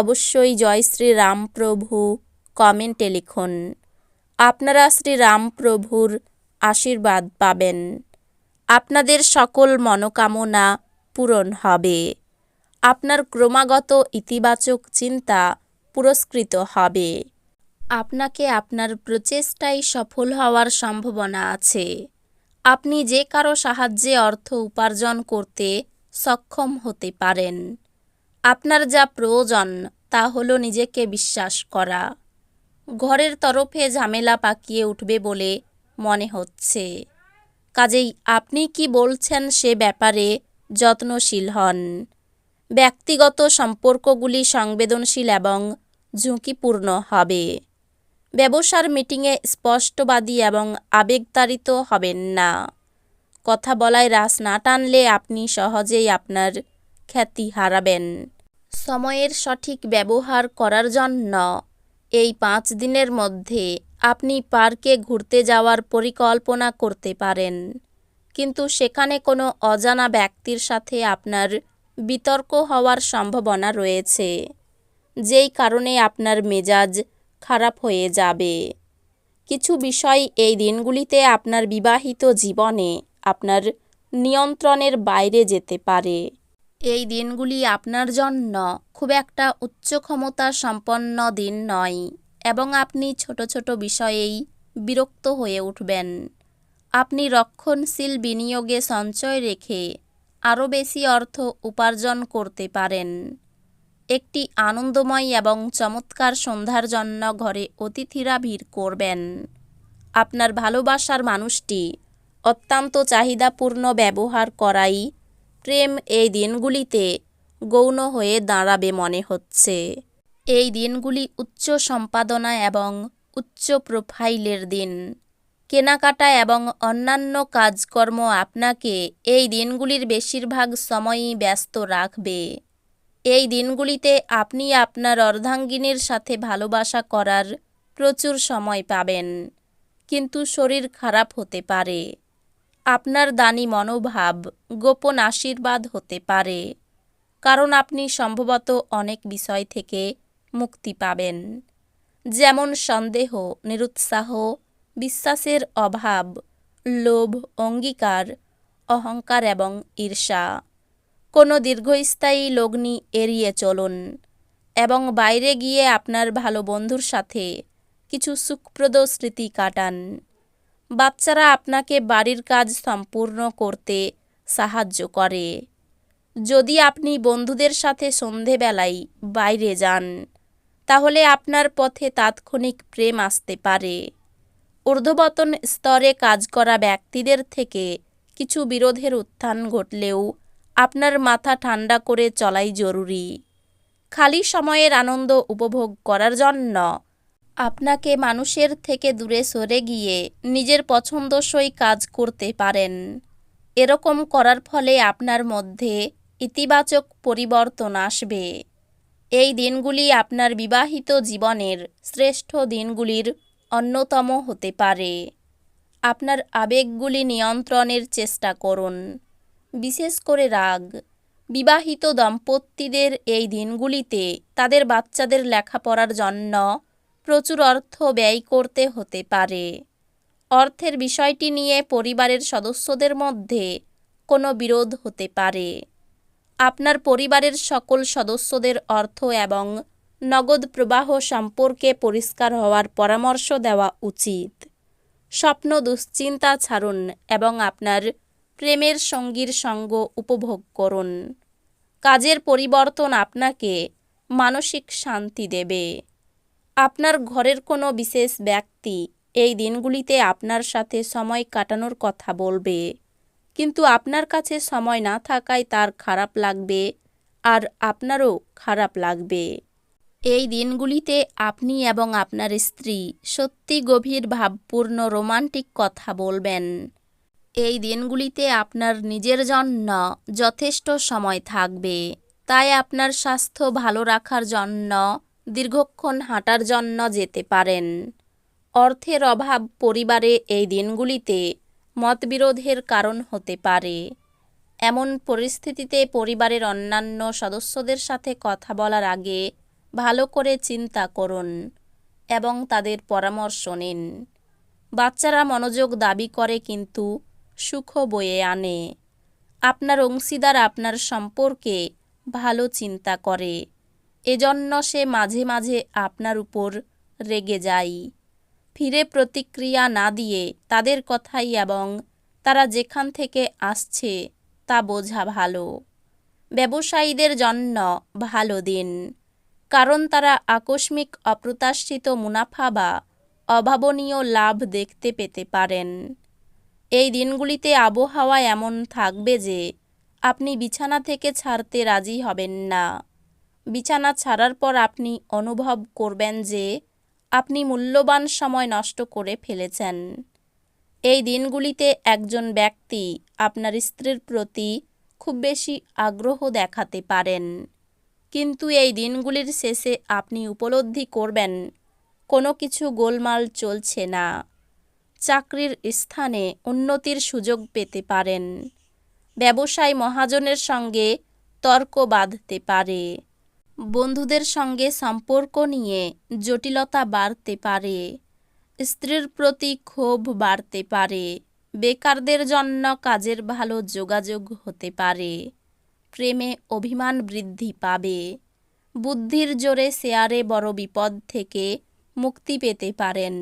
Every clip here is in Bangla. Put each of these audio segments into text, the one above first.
অবশ্যই জয় শ্রীরামপ্রভু কমেন্টে লিখুন, আপনারা শ্রীরামপ্রভুর আশীর্বাদ পাবেন। আপনাদের সকল মনোকামনা পূরণ হবে। আপনার ক্রমাগত ইতিবাচক চিন্তা পুরস্কৃত হবে। আপনাকে আপনার প্রচেষ্টায় সফল হওয়ার সম্ভাবনা আছে। আপনি যে কারও সাহায্যে অর্থ উপার্জন করতে সক্ষম হতে পারেন। আপনার যা প্রয়োজন, তা হলো নিজেকে বিশ্বাস করা। ঘরের তরফে ঝামেলা পাকিয়ে উঠবে বলে মনে হচ্ছে। কাজেই আপনি কি বলছেন সে ব্যাপারে যত্নশীল হন। ব্যক্তিগত সম্পর্কগুলি সংবেদনশীল এবং ঝুঁকিপূর্ণ হবে। ব্যবসার মিটিংয়ে স্পষ্টবাদী এবং আবেগতাড়িত হবেন না। কথা বলায় রাস না টানলে আপনি সহজেই আপনার খ্যাতি হারাবেন। সময়ের সঠিক ব্যবহার করার জন্য। এই পাঁচ দিনের মধ্যে আপনি পার্কে ঘুরতে যাওয়ার পরিকল্পনা করতে পারেন। কিন্তু সেখানে কোনো অজানা ব্যক্তির সাথে আপনার বিতর্ক হওয়ার সম্ভাবনা রয়েছে, যেই কারণে আপনার মেজাজ খারাপ হয়ে যাবে। কিছু বিষয় এই দিনগুলিতে আপনার বিবাহিত জীবনে আপনার নিয়ন্ত্রণের বাইরে যেতে পারে। এই দিনগুলি আপনার জন্য খুব একটা উচ্চ ক্ষমতা সম্পন্ন দিন নয় এবং আপনি ছোট ছোট বিষয়েই বিরক্ত হয়ে উঠবেন। আপনি রক্ষণশীল বিনিয়োগে সঞ্চয় রেখে আরও বেশি অর্থ উপার্জন করতে পারেন। একটি আনন্দময় এবং চমৎকার সন্ধ্যার জন্য ঘরে অতিথিরা ভিড় করবেন। আপনার ভালোবাসার মানুষটি অত্যন্ত চাহিদাপূর্ণ ব্যবহার করাই প্রেম এই দিনগুলিতে গৌণ হয়ে দাঁড়াবে মনে হচ্ছে। এই দিনগুলি উচ্চ সম্পাদনা এবং উচ্চ প্রোফাইলের দিন। কেনাকাটা এবং অন্যান্য কাজকর্ম আপনাকে এই দিনগুলির বেশিরভাগ সময়ই ব্যস্ত রাখবে। এই দিনগুলিতে আপনি আপনার অর্ধাঙ্গিনীর সাথে ভালোবাসা করার প্রচুর সময় পাবেন। কিন্তু শরীর খারাপ হতে পারে। আপনার দানি মনোভাব গোপন আশীর্বাদ হতে পারে, কারণ আপনি সম্ভবত অনেক বিষয় থেকে মুক্তি পাবেন। যেমন সন্দেহ, নিরুৎসাহ, বিশ্বাসের অভাব, লোভ, অঙ্গীকার, অহংকার এবং ঈর্ষা। কোনো দীর্ঘস্থায়ী লগ্নি এড়িয়ে চলুন এবং বাইরে গিয়ে আপনার ভালো বন্ধুর সাথে কিছু সুখপ্রদ স্মৃতি কাটান। বাচ্চারা আপনাকে বাড়ির কাজ সম্পূর্ণ করতে সাহায্য করে। যদি আপনি বন্ধুদের সাথে সন্ধেবেলায় বাইরে যান, তাহলে আপনার পথে তাৎক্ষণিক প্রেম আসতে পারে। ঊর্ধ্ববতন স্তরে কাজ করা ব্যক্তিদের থেকে কিছু বিরোধের উত্থান ঘটলেও আপনার মাথা ঠান্ডা করে চলাই জরুরি। খালি সময়ের আনন্দ উপভোগ করার জন্য আপনাকে মানুষের থেকে দূরে সরে গিয়ে নিজের পছন্দসই কাজ করতে পারেন। এরকম করার ফলে আপনার মধ্যে ইতিবাচক পরিবর্তন আসবে। এই দিনগুলি আপনার বিবাহিত জীবনের শ্রেষ্ঠ দিনগুলির অন্যতম হতে পারে। আপনার আবেগগুলি নিয়ন্ত্রণের চেষ্টা করুন। বিশেষ করে রাগ। বিবাহিত দম্পতিদের এই দিনগুলিতে তাদের বাচ্চাদের লেখাপড়ার জন্য প্রচুর অর্থ ব্যয় করতে হতে পারে। অর্থের বিষয়টি নিয়ে পরিবারের সদস্যদের মধ্যে কোনো বিরোধ হতে পারে। আপনার পরিবারের সকল সদস্যদের অর্থ এবং নগদ প্রবাহ সম্পর্কে পরিষ্কার হওয়ার পরামর্শ দেওয়া উচিত। স্বপ্ন দুশ্চিন্তা ছাড়ুন এবং আপনার প্রেমের সঙ্গীর সঙ্গ উপভোগ করুন। কাজের পরিবর্তন আপনাকে মানসিক শান্তি দেবে। আপনার ঘরের কোনো বিশেষ ব্যক্তি এই দিনগুলিতে আপনার সাথে সময় কাটানোর কথা বলবে। কিন্তু আপনার কাছে সময় না থাকায় তার খারাপ লাগবে আর আপনারও খারাপ লাগবে। এই দিনগুলিতে আপনি এবং আপনার স্ত্রী সত্যি গভীর, ভাবপূর্ণ, রোমান্টিক কথা বলবেন। এই দিনগুলিতে আপনার নিজের জন্য যথেষ্ট সময় থাকবে। তাই আপনার স্বাস্থ্য ভালো রাখার জন্য দীর্ঘক্ষণ হাঁটার জন্য যেতে পারেন। অর্থের অভাব পরিবারে এই দিনগুলিতে মতবিরোধের কারণ হতে পারে। এমন পরিস্থিতিতে পরিবারের অন্যান্য সদস্যদের সাথে কথা বলার আগে ভালো করে চিন্তা করুন এবং তাদের পরামর্শ নিন। বাচ্চারা মনোযোগ দাবি করে কিন্তু সুখ বয়ে আনে। আপনার অংশীদার আপনার সম্পর্কে ভালো চিন্তা করে। এজন্য সে মাঝে মাঝে আপনার উপর রেগে যায়। ফিরে প্রতিক্রিয়া না দিয়ে তাদের কথাই এবং তারা যেখান থেকে আসছে তা বোঝা ভালো। ব্যবসায়ীদের জন্য ভালো দিন। কারণ তারা আকস্মিক অপ্রত্যাশিত মুনাফা বা অভাবনীয় লাভ দেখতে পেতে পারেন। এই দিনগুলিতে আবহাওয়া এমন থাকবে যে আপনি বিছানা থেকে ছাড়তে রাজি হবেন না। বিছানা ছাড়ার পর আপনি অনুভব করবেন যে আপনি মূল্যবান সময় নষ্ট করে ফেলেছেন। এই দিনগুলিতে একজন ব্যক্তি আপনার স্ত্রীর প্রতি খুব বেশি আগ্রহ দেখাতে পারেন। কিন্তু এই দিনগুলির শেষে আপনি উপলব্ধি করবেন, কোনো কিছু গোলমাল চলছে না। চাকরির স্থানে উন্নতির সুযোগ পেতে পারেন। ব্যবসায় মহাজনের সঙ্গে তর্ক বাঁধতে পারে। বন্ধুদের সঙ্গে সম্পর্ক নিয়ে জটিলতা বাড়তে পারে, স্ত্রীর প্রতি ক্ষোভ বাড়তে পারে, বেকারদের জন্য কাজের ভালো যোগাযোগ হতে পারে, প্রেমে অভিমান বৃদ্ধি পাবে, বুদ্ধির জোরে শেয়ারে বড় বিপদ থেকে মুক্তি পেতে পারেন,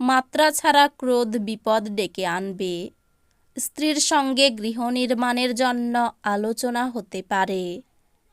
মাত্রা ছাড়া ক্রোধ বিপদ ডেকে আনবে, স্ত্রীর সঙ্গে গৃহ নির্মাণের জন্য আলোচনা হতে পারে।